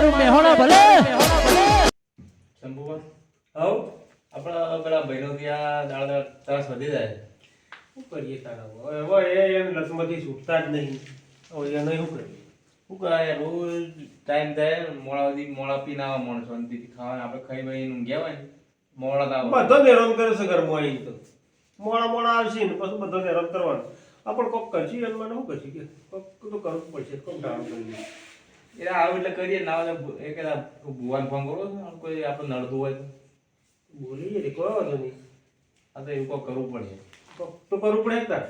તારું મેહોણા ભલે. શંભુબા. હવ આપણા પેલા ભાઈનો ત્યાં દાળ દાળ ત્રાસ વધી જાય. શું કરીએ તારા હવે એ એમ લસમાંથી છૂટતા જ નહીં. હવે એને શું કરીએ? શું કરાય? રોજ ટાઈમ થાય મોડા સુધી મોડા પીને આવે માણસ શાંતિથી ખાવાના. આપણે ખાઈ ભાઈ ઊંઘ્યા હોય ને મોડા તો બધો હેરાન કરે છે ઘરમાં આવી તો. મોડા મોડા આવશે ને પછી બધો હેરાન કરવાનું. આપણે કોક કરશી અને મને શું કરશી કે? કોક તો કરવું પડશે કોક ડાળ કરીએ એ આવું એટલે કરીએ ના હોય તો એ કહેતા ભુવાને ફોન કરો કોઈ આપણે નડતું હોય તો. બોલીએ રે કોઈ વાંધો નહીં. આ તો એવું કોઈ કરવું પડે. તો કરવું પડે તાર.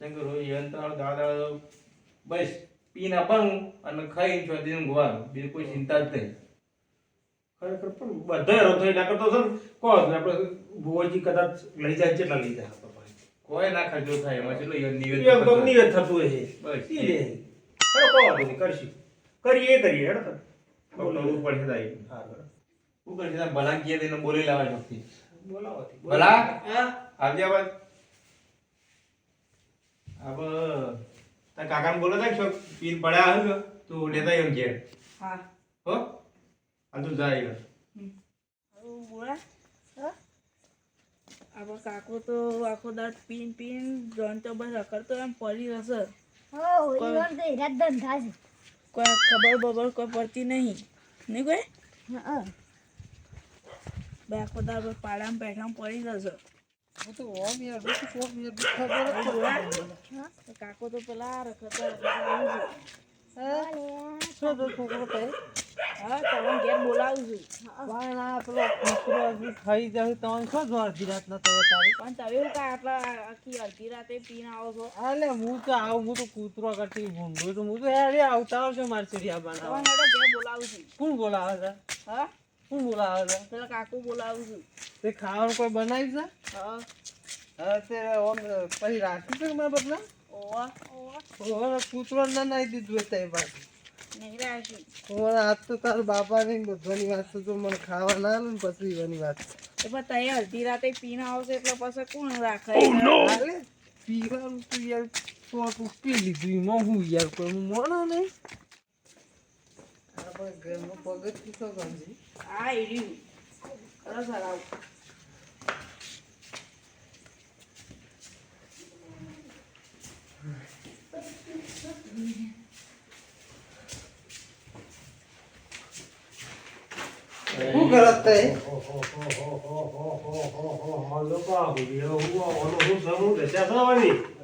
શંકર રોજ એમ દાદા બસ પીને આપવાનું અને ખાઈને દિન ઊંઘવાનું બીજું કોઈ ચિંતા જ નહીં. ખરેખર પણ બધા હેરાન થઈ ના કરતો છે ને કહો આપણે ભુવાજી કદાચ લઈ જાય કેટલા લઈ જાય કોઈ ના ખર્ચો થાય એમાં ચેટલો નિવેદ નિવેદ થતું હોય બસ. એ હેડો કોઈ કરશું. કરીએ કરીએ હેડો તાર. પડશે તારી હા બરાબર શું કરશે ભલા કીએ તેને બોલી લાવે શક્તિ બોલાવાથી ભલા? હા. આવજે આવાજ અબ તાર કાકાને બોલો થાય છો પીન પડ્યા આવ્યો તું લેતા એમ ઘેર. હા. હો? આ તું જાય બોલા? આપણો કાકો તો આખો દાંત પીન પીન જોન તો બસ રખડતો એમ પડી રહેશે. ધંધા છે કોઈ ખબર બબર કોઈ પડતી નહીં. નહીં કોઈ? હા. બે આખો દાડ બસ પાડામાં બેઠામાં પડી. તો કાકો તો પેલા રખડતા તો છોકરો છે હા તમે ઘેર બોલાવું છું. પણ તમે કાંઈ આટલા આખી અડધી રાતે પીને આવો છો? એટલે હું તો આવું હું તો કૂતરો કરતી ભૂંડો તો હું તો યાર આવતા આવશે મારી ચીડિયા બનાવવા ઘેર બોલાવું છું. કોણ બોલાવે છે? હા? કોણ બોલાવે છે? પેલા કાકુ બોલાવું છું. તે ખાવાનું કોઈ બનાવી છે? હા. હા તે ઓમ પછી રાખ્યું છે મારા બદલા ઓવા ઓવે કૂતરો ના નાઈ દીધું હોય તે પાછું નહીં આજ તો તારા બાપા ને બધાની વાત તો તું મને ખાવા ના ને પછી એવાની વાત તો પણ તઈ અડધી રાતે પીને આવશે એટલે પછી કોણ રાખે? પીવાનું તું યાર તો પી લીધું એમાં હું યાર કોઈ હું મોણો નહીં. ઘરમાં પગથિયું તો ગમજી આ એર્યું સરસ હરાવ શું કરત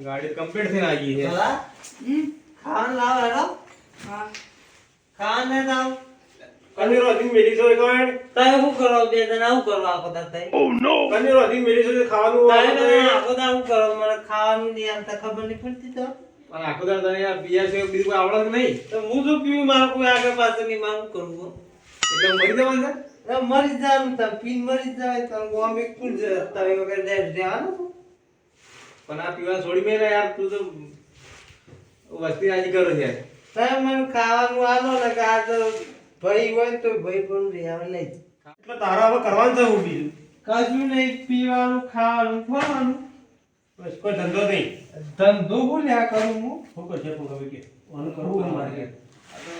ગાડી કમ્પ્લીટ થઈને આવી છે. ભલા ખાવાનું લાવ હેડો. હા. ખાવાને લાવ. કનેરો અધીન મેલી છો એક વાર. તમે કરો બે જણા? શું કરો આખો દાડો તઈ? કનેરો અધીન મેલી છો ખાવાનું તમે બધા આખો દાડો શું કરો મને ખાવાનું નહીં તો ખબર નહીં પડતી તો પણ આખો દાડો તને યાર પિયા છે બીજું કોઈ આવડે નહીં. તો હું જો પીવું? મારે કોઈ આગળ પાછળ નહીં મારું કરવું એટલે મરી જવાનું મરી જવાનું તમે પીન મરી જાય તો ગોમે કુલ તમે વગર જાય રહેવાનું પણ આ પીવા છોડી મેલે યાર તું તો વસ્તી રાજી કરો છે. તમે મને ખાવાનું આલો ને કે આ તો ભાઈ હોય તો ભાઈ પણ રહેવા નહીં એટલે તારા હવે કરવાનું છે હું બીજું કશું નહીં પીવાનું ખાવાનું ખવાનું. બસ કોઈ ધંધો નહીં. ધંધો બોલ્યા કરું હું? શું કરશે પણ હવે કે? કરવું મારે આ તો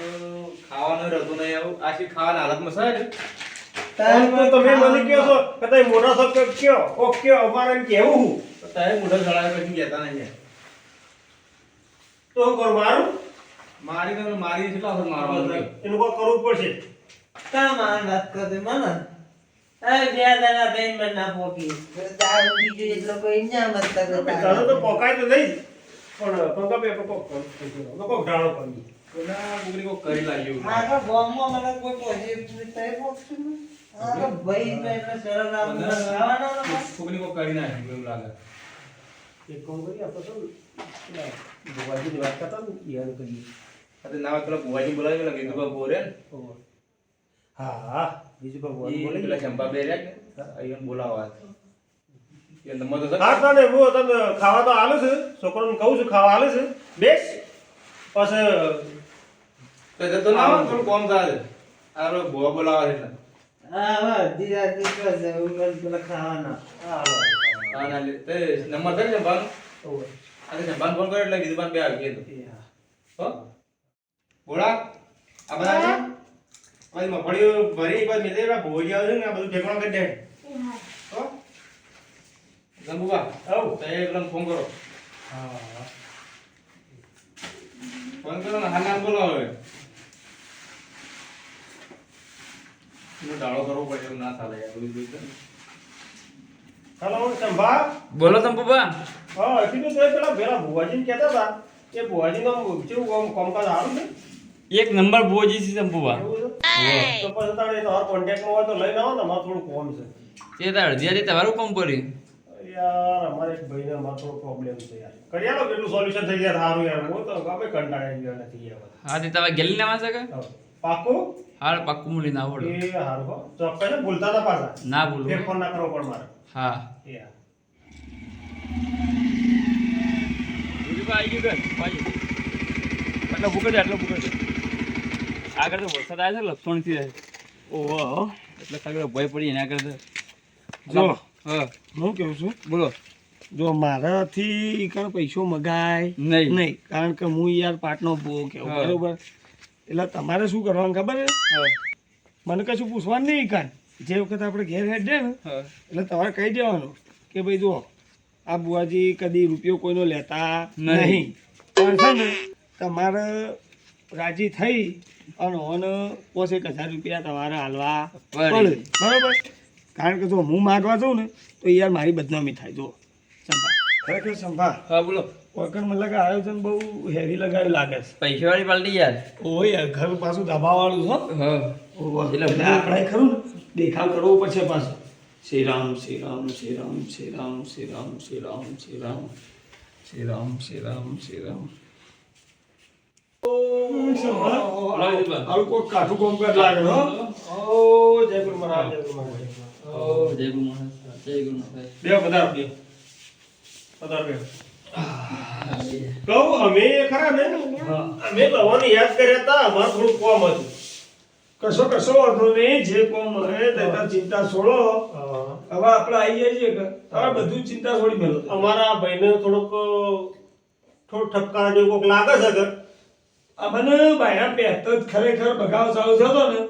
ખાવાનું રહેતું નહીં આવું. આશી ખાવાની હાલતમાં છે? જ. તો તમે મને કહો છો કે તમે મોટા શબ્દ કયો કોક કયો અમારે કેવું હું? તારે મોઢો સળાવે પછી કહેતા નહીં તો હું કરું મારું? મારી તો મારી કેટલા વખત એનું કોઈ કરવું પડશે. કા મારે વાત કરે મને? એ બે દાડા બેન મને ના પોકી. દારૂ બીજું એટલો કોઈ ના મત ઘણું તો પોકાય તો નહીં. પણ પંકા પે કોક કરું તો કોક ઢાળો કરી કોક કરી લાગ્યું મને કોઈ ભાઈ તો એટલે સરળ બસ. કરી નાખ્યું એવું લાગે એક કોમ કરી આપણે તો વાત કરતા ના પેલા ભુવાજી બોલાવી પેલા કીધું બોરે હા હા ભગવાન ઈ બોલે પેલા ચંપા બે અહીંયા બોલાવા એ નંબર તો હું તને ખાવા તો આલું છું છોકરાને કહું છું ખાવા આલું છું બેસ પછી કોમ થાય. આરો ભો બોલાવે એટલે. હા દીદા હા ના નંબર દે જબાન ઓય અરે જબાન ફોન કર્યો એટલે કીધું બે આવી ગયો હો. બોડા આ બધા છે? મફળીઓ ભરી પર મેલે એવા ભોજી આવજો ને બધું ભેગણો કરી દે. હો? જંબુબા આવ. તે એકદમ ફોન કરો. હા ફોન કરો ને હાલ બોલાવો દાડો કરવો પડે એવું ના ચાલે યાર બધું જોઈતું ને. હેલો સંભા. બોલો હા કીધું તો પેલા પેલા ભુવાજીને કહેતા હતા. કે ભુવાજીનો કેવું કામકાજ સારું છે? એક નંબર ભુવાજી છે તંબુબા તો પછી તારે તમારા કોન્ટેક્ટમાં હોય તો લઈને આવો ને થોડું કોમ છે. તે તાર અડધી તમારું કોમ કર્યું યાર અમારે એક ભાઈને અમારે થોડો પ્રોબ્લેમ છે યાર. કરી આલો કેટલું સોલ્યુશન થઈ જાય સારું યાર. હું તો અમે કંટાળી ગયા નથી યાર. હા તે તમે ગેલી નામાં છે કે? પાકું હાલ પાક્કું મૂલી ના આવડો. એ સારું હો. તો ને ભૂલતા ના પાછા? ના બોલું ફોન ના કરવો પણ મારે. હા. એ હા. આટલો ભૂકે આટલો ભૂકે આગળ તો વરસાદ આવે છે લપસણથી રહે ઓહો. એટલે ખાલી ભય પડી એના આગળ તો જો. હા. હું કેવું છું? બોલો. જો મારાથી કણ પૈસો મગાય નહીં. નહીં. કારણ કે હું યાર પાટનો બહુ કેવું બરોબર? એટલે તમારે શું કરવાનું ખબર છે? મને કશું પૂછવાનું નહીં કાન. જે વખત આપણે ઘેર હેડ દે ને એટલે તમારે કહી દેવાનું કે ભાઈ જુઓ આ બુઆજી કદી રૂપિયો કોઈનો લેતા નહીં. પણ છે ને તમારે રાજી થઈ અને ઓન પોસ એક હજાર રૂપિયા તમારે હાલવા બરાબર. પડે. બરાબર? કારણ કે જો હું માગવા જઉં ને તો યાર મારી બદનામી થાય જો સંભા ખરેખર સંભા? હા બોલો. વગર મને લાગે આયોજન બહુ હેવી લગાવ્યું લાગે છે. પૈસા વાળી પાલટી યાર. ઓ યાર ઘર પાછું ધાબાવાળું છો હા. એટલે આપણે ખરું ને. દેખાવ કરવો પડશે પાછો. શ્રી રામ શ્રી રામ શ્રી રામ શ્રી રામ શ્રી રામ શ્રી રામ શ્રી રામ શ્રી રામ શ્રી રામ શ્રી રામ કાઠું કોમ કર લાગે હો. ઓ જય ગુરુ મહારાજ જય ગુરુ મહારાજ. જય ગુરુ મહારાજ. જય ગુરુ મહારાજ. બે પધાર બે. પધાર બે કહું અમે ખરા ને? અમે ભગવાન યાદ કર્યા હતા અમારે થોડું કોમ હતું. કશો કશો વાંધો નહીં જે કોમ હે તેના ચિંતા છોડો. હવે આપણે આવી જઈએ છીએ કે હવે બધું ચિંતા છોડી મેલો. અમારા ભાઈને થોડોક થોડું ઠપકા જેવું કોક લાગે છે કે અમને ભાઈના પેટ જ ખરેખર બગાવ ચાલુ થતો ને.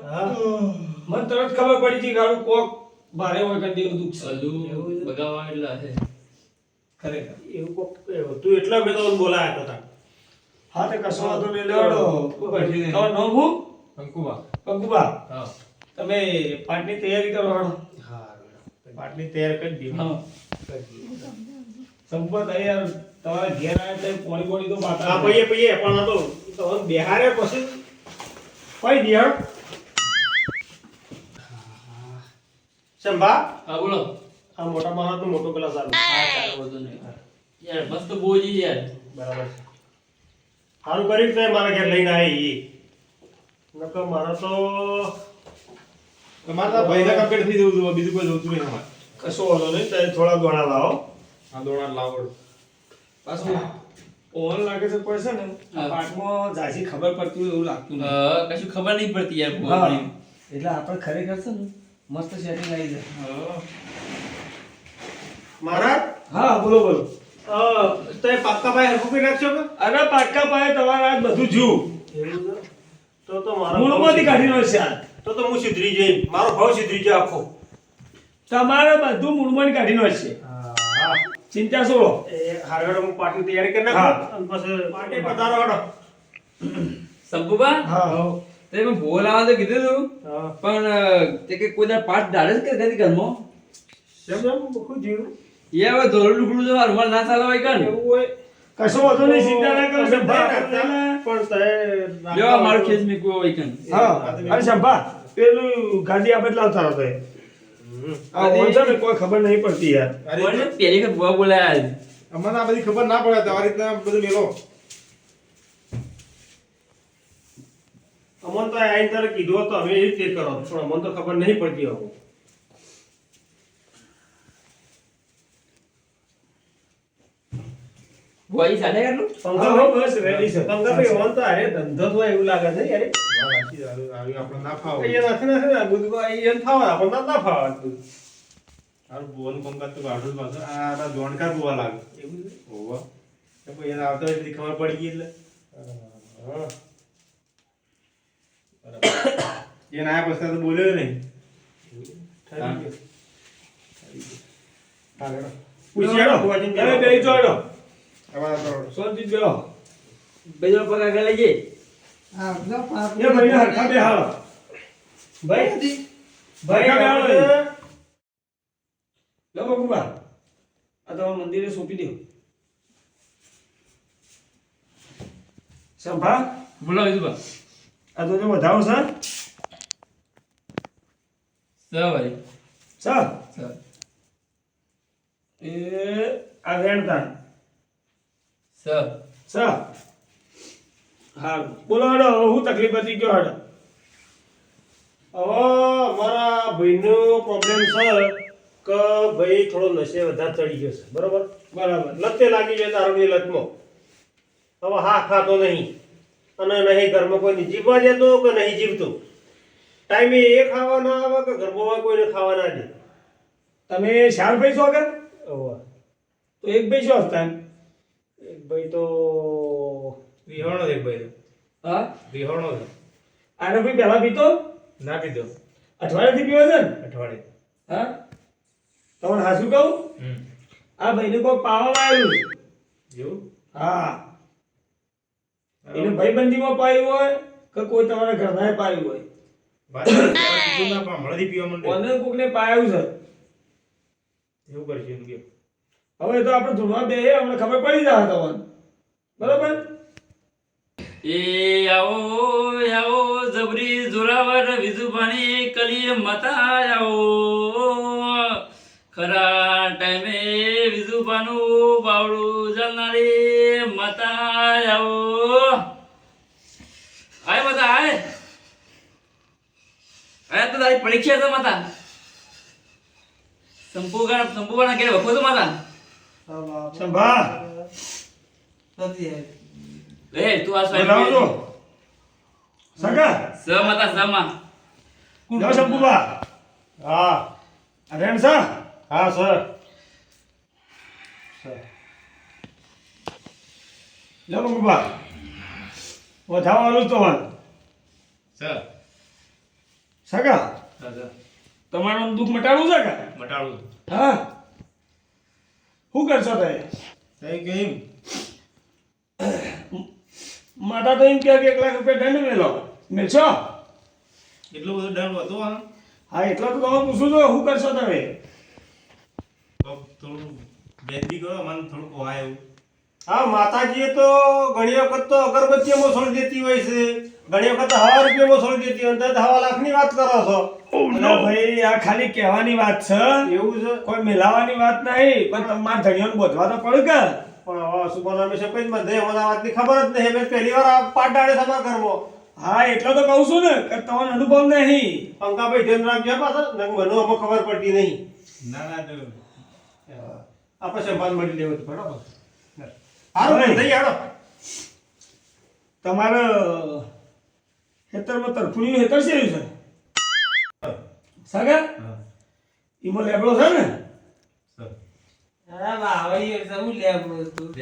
મને તરત ખબર પડી હતી કે કોક ભારે હોય કે દેવ દુઃખ છે. એટલે ખરેખર. એવું કોક તું એટલા બે તો બોલાયા હતા હા તે કશો વાંધો નહીં લેવડો. તમારું નામ શું કંકુબા પંકુબા. હા. તમે પાટની તૈયારી કરો હાડો પાટની તૈયાર કરી દીધી હા. સંપત યાર તમારા ઘેર આવે એટલે પોણી પોણી તો બાકા હા પૈયે પણ આ તો તો બેહારે પછી કોઈ દિયાળ સંભા હા બોલો. આ મોટા માણસનું મોટો ગ્લાસ આવે ચાલો બધું નહીં. યાર મસ્ત બોજી યાર. બરાબર સારું કર્યું તે મારા ઘેર લઈને આવી ઈ. નકર મારા તો તમારા ભાઈને કમ્પ્લીટ થઈ જવું જોઈએ બીજું કોઈ જોતું નહીં અમારે. કશો વાંધો નહીં તમે થોડા દોણા લાવો. આ દોણા લાવો. પાછું ઓન લાગે છે પડશે ને. પાઠમાં જાજી ઝાઝી ખબર પડતી હોય એવું લાગતું નથી કશું ખબર નહીં પડતી યાર. એટલે આપણે ખરેખર છે ને મસ્ત સેટિંગ આવી જાય. મારા હા બોલો બોલો. અ, તે પાક્કા ભાઈ હરખું કરી નાખશો કે? અરે પાટકા પાયે તમારે આજ બધું જીવું એવું તો તો મારો મૂળમાંથી કાઢી લો છે આજ તો તો હું સિધરી જઈ મારો ભાવ સિધરી જાય આખો. તમારે બધું મૂળમાંથી કાઢી લો છે હા. ચિંતા શું? એ હારવેડો હું પાટની તૈયારી કરી. નાખું. પછી પાટી પધારો હડો. હા. તે મેં ભૂલ તો કીધું તું. પણ તે કે કોઈ પાઠ ડાળે જ કે કદી ઘરમાં? કેમ બહુ જીવ એ હવે ધોરણ ડુકડું જવા રૂમાલ ના ચાલે હોય કણ એવું હોય. કશો વધુ નહીં ચિંતા ના કરો સંભા પણ તે જો આ મારું ખેસ મીકવું હોય કણ હા અરે સંભા પેલું ગાડી આપણે લાવતા રહો આ ઓન ને કોઈ ખબર નહીં પડતી યાર. પણ પેલી વખત બુઆ બોલાયા અમને આ બધી ખબર ના પડે તમારી રીતના બધું મેલો. અમન તો આઈ તારે કીધું તો અમે એ રીતે કરો. પણ અમને તો ખબર નહીં પડતી હવે ધંધો તો એવું લાગે છે યાર. વાસી આપણે ના ફાવે એ બોલ પંકજ તો ગાડું પાછો આ આ જોણકાર લાગે. એવું એને આવતો ખબર પડી ગઈ એટલે. હા બરાબર એ પછી બોલ્યો નહીં. બીજો પગાર લઈ લેજે હા જો પાપ એ ભાઈને હરખા બેહાડો. ભાઈ ભાઈ હરખા બેહાડો લો બકુબા. આ તો મંદિરે સોંપી દો. સંભા? બોલો વિધુભા આ તો જો વધાવો સર. સ ભાઈ. સર. સર. એ આ વેણતા. સ સર. હા બોલો હડો હું તકલીફ હતી ગયો હડો. હવે મારા ભાઈનો પ્રોબ્લેમ છે કે ભાઈ થોડો નશે વધારે ચડી ગયો છે બરોબર? બરાબર. લતે લાગી જાય દારૂની લતમાં. હવે હા ખાતો નહીં. અને નહીં ઘરમાં કોઈને જીવવા દેતો કે નહીં જીવતો? ટાઈમે એ ખાવા ના આવે કે ઘરમાં કોઈને ખાવા ના દે? તમે ચાર ભાઈ છો આગળ? હવે. તો એક ભાઈ શું હતા એક ભાઈ તો વિહોણો એક ભાઈ હા? વિહોણો છે. આનો ભાઈ પહેલા પીતો? ના અઠવાડિયા અઠવાડિયાથી પીવો છે ને? અઠવાડિયે. હા? તમને હાસું કહું? આ ભાઈને કોઈ પાવા આવેલું. એવું? હા. એને ભાઈબંધીમાં પાયું હોય કે કોઈ તમારા ઘરનાએ પાયું હોય? કોને કોકને પાયું છે? એવું કરશે એમ કે હવે તો આપણે ધૂળમાં બે અમને ખબર પડી જાય તમને બરાબર? એ આવો આવો, જબરી જોરાવર વિજુભાણી કલી મતા આવો. ખરા ટાઈમે વિજુભાનું બાવડું જલનારી મતા આવો. આય મતા આય આય તો તારી પરીક્ષા છે મતા. સંપૂર્ણ સંપૂર્ણ કે વખો તો મતા? સંભા. લે તું આ બોલાવજો સ્વામી સગા સ મતા સમા લો શંભુબા હા. રેણ સા હા સર. લો બંગુબા વધારવાનું જ તો વાત સર. સગા સર સર. તમારું દુઃખ મટાડવું છે કે? મટાડવું હા. શું કરશો તે તઈ માતા તો એમ કહે કે એક લાખ રૂપિયા દંડ મેલો. મેળશો એટલું બધું દંડ હતો આ હા એટલો તો તમે પૂછું છો શું કરશો તમે? થોડું બેદબી કરો મને થોડું કોહાય એવું. હા માતાજીએ તો ઘણી વખત તો અગરબત્તીઓમાં છોડી દેતી હોય છે. ઘણી વખત હવા રૂપિયામાં છોડી દેતી હોય અંદર હવા લાખની વાત કરો છો. અલા ભાઈ આ ખાલી કહેવાની વાત છે. એવું છે? કોઈ મિલાવાની વાત નહીં પણ તમારા ધણીઓને બોધવા તો પડે કે. પણ હવે સુભાન અમે સફેદ બંધે મને વાતની ખબર જ નહીં. મેં પહેલી વાર આ પાટાડે ડાળે કરવો. હા એટલો તો કહું છું ને કે તમારો અનુભવ નહીં. પંકાભાઈ ધ્યાન રાખજો પાછા નકર મને ખબર પડતી નહીં. ના ના આપણે સંભાળ મળી લેવું બરાબર? હારું બંધાઈ હાલો તમારે ખેતરમાં તરફુણી હેતર છે છે? સાગર? હા. ઈમો લેબડો છે ને? તું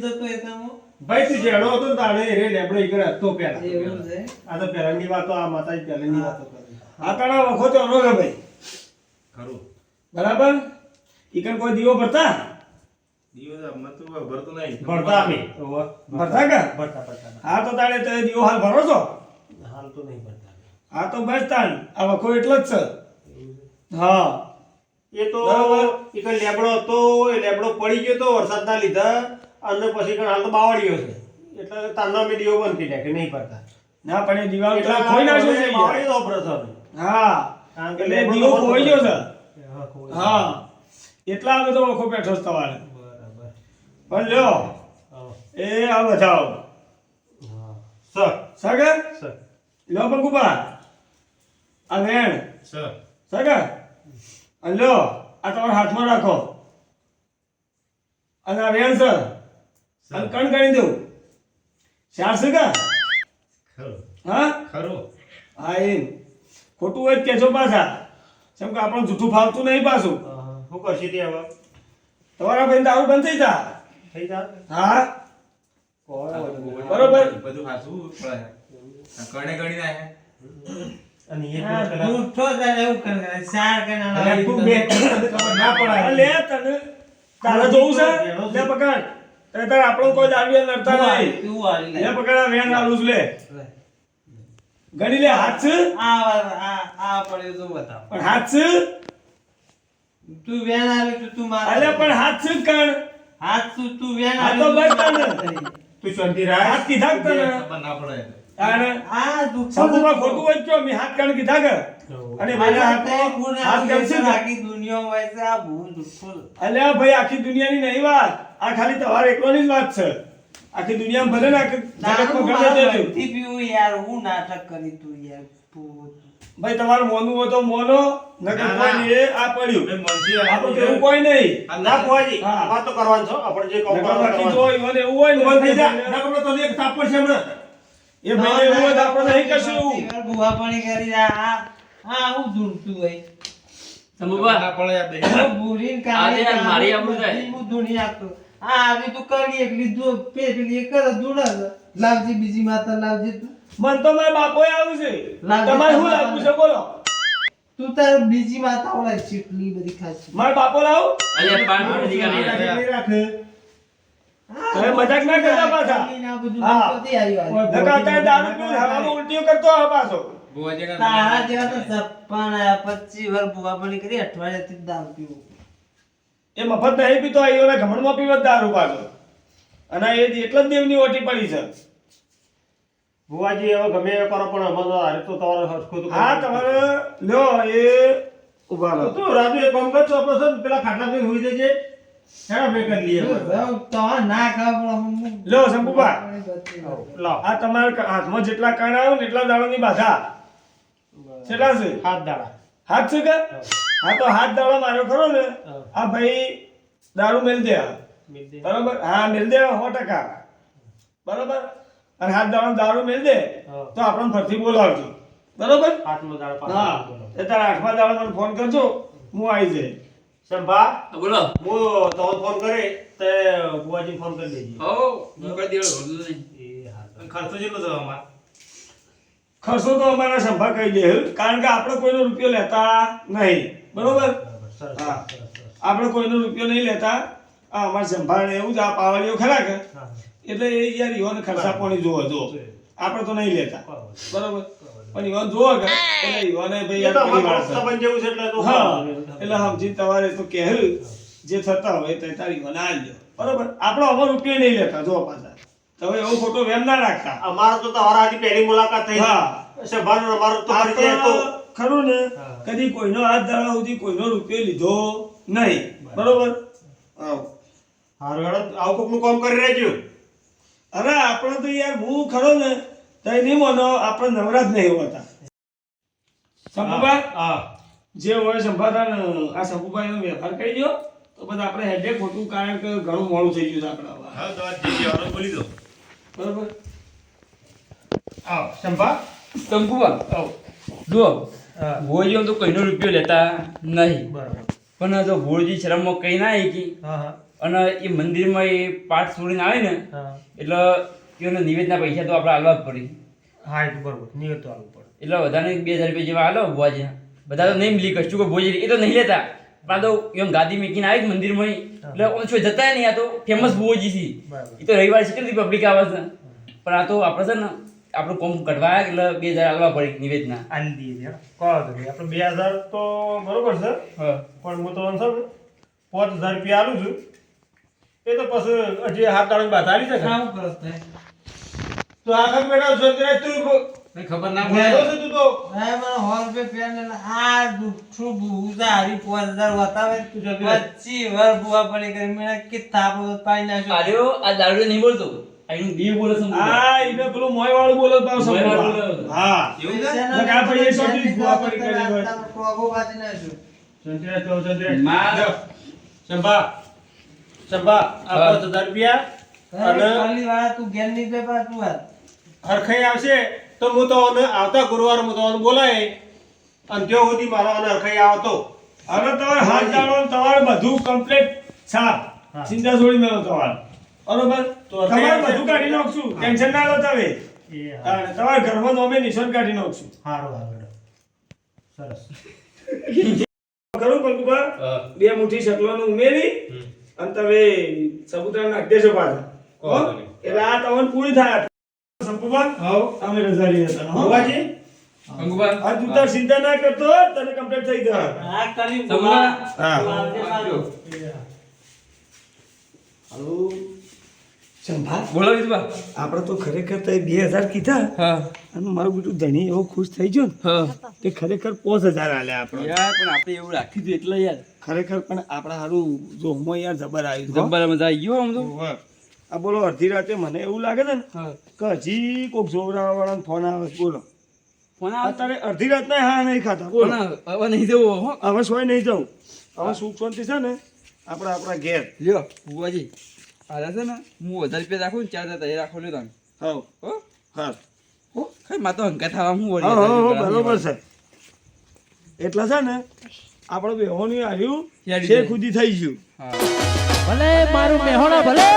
તો તું તું ભાઈ તું જેડો હતો ને તાણે રે લેબડો ઈકડે હતો પેલા એવું છે? આ તો પહેલાની વાતો આ માતાજી પહેલાની વાતો કરે. આ તાણા વખો તો અનો ભાઈ. ખરું. બરાબર? ઈકન કોઈ દીવો ભરતા? તો ભરતું નહીં. ભરતા અમે ભરતા કે? ભરતા ભરતા. હા તો તારે તે દીવો હાલ ભરો છો? હાલ તો નહીં ભરતા. હા તો બસ તાણ આ વખો એટલો જ છે. હા. એ તો. એક લેબડો હતો એ લેબડો પડી ગયો તો વરસાદના લીધા. અને પછી કણ હાલ તો બાવળીઓ છે. એટલે તાના મેં દીવો બંધ કરી નાખ્યો નહીં ભરતા. ના પણ એ દીવા એટલે ખોઈ નાખ્યો છે બાવળીનો ઓપરેશન હા. કારણ કે દીવો ખોઈ ગયો છે. હા, એટલા અમે તો વખો બેઠો છે તમારે. પણ લ્યો એ આ બતાવો સર. સાગર? સર. લ્યો બંકુબા આ વેણ. સર. સાગર? અને લ્યો આ તમારા હાથમાં રાખો. અને આ વેણ સર. અને કણ કરી દઉં. ચાર કે હા? ખરું. હા એમ ખોટું હોય કેજો પાછા. કેમ કે આપણને જૂઠું ફાવતું નહીં પાછું. શું કરશે ત્યાં તમારા ભાઈ દારૂ બંધ થઈ જા. થઈ જા હા. બરોબર. બધું ખાસું પડે. કણે ગણી નાખે અને એક હા, પેલા- એવું કરે ચાર કણા તું બે ના પડાય. લે તને તારે જોવું છે? લે પકડ. તે તારે આપણો કોઈ દારૂ નડતા નહીં. તું વાળી લે. પકડ આ વેન આલું લે. ગણી લે હાથ? છે આ આ આ પડ્યું તો બતાવ. પણ હાથ? છે તું વેન આવી તું તું મારે. અલે પણ હાથ છે કણ. હાથ તું તું વેન આ તો બસ તને. તું શાંતિ રાખ. હાથ કીધા તને ખબર ના પડે. અને આ દુઃખ સંપૂર્ણ ખોટું હોય મે હાથ કણ કીધા કર. અને મારા હાથમાં હાથ કરશે આખી દુનિયા હોય છે આ ભૂલ દુઃખો અલ્યા ભાઈ આખી દુનિયાની નહીં વાત. આ ખાલી તમારે એકલોની જ વાત છે. આખી દુનિયામાં ભલે ના જગતમાં ગમે તે પીવું યાર હું નાટક કરી તું યાર તું- ભાઈ તમારું મોનું હોય તો મોનો નકર કોઈ એ આ પડ્યું આપણે કોઈ નહીં આ ના હા. વાત તો કરવાનું છે. આપણે જે કહું બાકી કરવાનું. જો ઈવોને એવું હોય ને બંધ થઈ જા. ના કપડો એક થાપ પડશે હમણાં. એ ભાઈને એવું હોય તો આપણે નહીં કશું ભૂવા પાણી કરી આ હા આ હું ધૂળતું હોય ના પડે આ બે હું ભૂરીને મારી આબરૂ હું ધૂણી. આ આવી તું કરી એક લીધું પેલી એક જ ધૂણ જ. લાવજે બીજી માતા લાવજી તું મન તો મારા બાપો આવ્યું છે તમારે શું. લાગવું છે બોલો તું તાર બીજી માતા ઓલા ચીટલી બધી ખાસ મારા બાપો લાવ અલ્યા પાન આ ટાઈમે નહીં રાખે. તમે મજાક ના કરતા પાછા. હા. દુઃખોથી આવ્યું આ. નકર અત્યારે દારૂ પીને હવામાં ઉલટીઓ કરતો હોય પાછો તારા જેવા તો સપ્પન પચીસ વાર ભૂવા પાણી કરી અઠવાડિયાથી દારૂ પીવું એ મફત નહીં પીતો પીવો જ દારૂ પાછો અને એ એટલા જ દેવની ઓટી પડી છે ભુવાજી હવે ગમે એ કરો પણ અમારે તો હારે તો તમારે હરખું તો હા તમારે લ્યો એ ઊભા રહો. તો રાજુ એક કામ કર, આપણે પેલા ખાટલા પર હોઈ જજે. હેડો બે કરી લઈએ તો ના ખાવા લ્યો શંકુભા લાવ. આ તમારા હાથમાં જેટલા કાન આવે ને એટલા દાડાની બાધા. કેટલા છે હાથ દાડા. હાથ છે કે? હા. તો હાથ દાડા માર્યો ખરો ને? હા. આ ભાઈ દારૂ મેલ દે. બરોબર? હા મેલ દે સો ટકા. બરોબર? અને હાથ દાડો દારૂ મેળ દે તો આપણને ફરતી બોલાવજો. બરોબર? આઠમો દાડો હા. એ તારા આઠમા દાડો મને ફોન કરજો હું આવી જઈ શંભા બોલો. હું તમને ફોન કરે તે ફોન કરી દેજે. હો હું કરી દેવો નહીં. ખર્ચો કેટલો થયો અમારે? ખર્ચો તો અમારા સંભા કહી દે કારણ કે આપણે કોઈનો રૂપિયો લેતા નહીં. બરોબર. હા. આપણે કોઈનો રૂપિયો નહીં લેતા. આ અમારા સંભાળને એવું જ આ પાવલીઓ ખરા કે? હા, એટલે એ યાર ઈવન ખર્ચા પાણી જોવો જો આપણે તો નહીં લેતા. બરાબર. પણ ઈવન જોવો કે એટલે ઈવોને ભાઈ યાર છે. જેવું છે એટલે તો હા એટલે સમજી તમારે તો કહેવું જે થતા હોય તે તારી ઈવોને આલજો. બરોબર? આપણો અમર રૂપિયો નહીં લેતા જો પાછા. તમે એવો ફોટો વેમ ના રાખતા. અમારે તો તમારા આજે પહેલી મુલાકાત થઈ. હા. સભાનો અમારો તો પરિચય તો ખરું ને. કદી કોઈનો હાથ ધરા સુધી કોઈનો રૂપિયો લીધો નહીં. બરોબર? આવ. હારું આવું કોકનું કામ કરી રહેજો. અરે આપણે તો યાર હું ખરો ને તો નહીં માનો આપણે નવરાજ નહીં હોતા. શંભુભાઈ? હા જે હોય સંભાતા ને આ શંભુભાઈ નો વ્યવહાર કરી દો તો પછી આપણે હેડે ખોટું કારણ કે ઘણું મોડું થઈ ગયું છે આપણે હવે. હા તો આ જે કહેવાનું બોલી દો. બરોબર? આવ સંભા આવ. જો ભોળજીઓ તો કોઈનો રૂપિયો લેતા નહીં. બરાબર. પણ જો ભોળજી શરમમાં કઈ ના આવી હા હા. અને એ મંદિરમાં એ પાઠ છોડીને આવે ને એટલે તેઓને નિવેદના પૈસા તો આપણે આલવા જ પડી. હા એટલું બરોબર. નિવેદ તો આવવું પડે. એટલે બધાને બે હજાર રૂપિયા જેવા આલો ભુવાજી બધા તો નહીં મિલી કશું કે ભોજી એ તો નહીં લેતા. પણ તો એમ ગાદી મેકીને આવી મંદિરમાં એટલે ઓછો જતા નહીં આ તો ફેમસ ભુવોજી છે. એ તો રવિવાર છે કેટલી પબ્લિક આવે છે પણ આ તો આપણે છે ને આપણું કોમ કઢવા એટલે બે હજાર આલવા પડી નિવેદના. આલી દઈએ છે કહો આપણે બે હજાર તો બરોબર છે. પણ હું તો પાંચ હજાર રૂપિયા આલું છું. એ તો પછી હજી હાથ દાડો બાદ આવી શકે આવું કરો તે. તો આખા બેટા છો ત્યારે તું મે ખબર ના પડે. તો તું તો. હે મને હોલ પે પેન એટલે આ દુઃખું બુઝા હરી હારી પાંચ તું જો પચીસ વર બુઆ પાણી કરી મેં કે થાપો તો પાઈ છો આર્યો આ દારૂ નહીં બોલતો. આ એનું દીવ બોલે છે આ એને પેલું મોય વાળું બોલો વાળું બોલો. હા. એવું છે? આ ભાઈ એ શું પૈસા ભૂવા પાણી કરી હોય? તો ટોગો બાજી નાખ્યો. સંતરા તો સંતરા માર. સંભા સંભા આ. પાંચ હજાર રૂપિયા અને- વાળા તું ઘેરની બે પાછું વાત. હરખાઈ આવશે તો હું તો આવતા ગુરુવાર હું તો બોલાય. અને ત્યાં સુધી મારો અને હરખાઈ આવતો. હવે તમારે હાથ જાણો તમારે બધું કમ્પ્લીટ સાફ. ચિંતા છોડી મેળો તમારે. બરોબર. તો તમારે બધું કાઢી નાખશું. ટેન્શન ના લો તમે. તમારા ઘરમાં નોમે નિશાન કાઢી નાખશું. સારું સારું સરસ. ખરું પંકુભા બે મુઠ્ઠી શકલોનું ઉમેરી. અને તમે નાખી દેશો પાછા. એટલે આ તમને પૂરી થાય. સંપુભા હવ. અમે રજા લઈ હતા. હો? ભુવાજી આ તું તાર ચિંતા ના કરતો તને કમ્પ્લીટ થઈ ગયો આ કરી હા. હાલો. ચંપા બોલો વિધવા આપણે તો ખરેખર તો બે હજાર કીધા. હા. અને મારું બીજું ધણી એવો ખુશ થઈ ગયો ને તે ખરેખર પાંચ હજાર આલ્યા આપણે. યાર પણ આપણે એવું રાખી દીધું એટલે યાર. ખરેખર પણ આપણા સારું જો હું યાર જબર આવ્યું જબર મજા આવી ગયો આમ તો. આ બોલો અડધી રાતે મને એવું લાગે છે ને કે હજી કોઈક જોવરાવા વાળાને ફોન આવે બોલો. ફોન આવે? અત્યારે અડધી રાતના હા નહીં ખાતા બોલો. હવે નહીં જવું હો. હવે સોય નહીં જાઉં હવે સુખ શાંતિ છે ને આપણે આપણા ઘેર. લ્યો બુવાજી આલે છે ને? હું વધારે રૂપિયા રાખું ને ચાર હજાર તઈ રાખો લ્યો તમે. હા? હો? હા ખાઈ માતો હંકા થવા હું વળી હા હા બરોબર. છે. એટલા છે ને આપણે બેહોની આવ્યું યાર, છે ખુદી થઈ ગયું. ભલે મારું મેહોણા ભલે.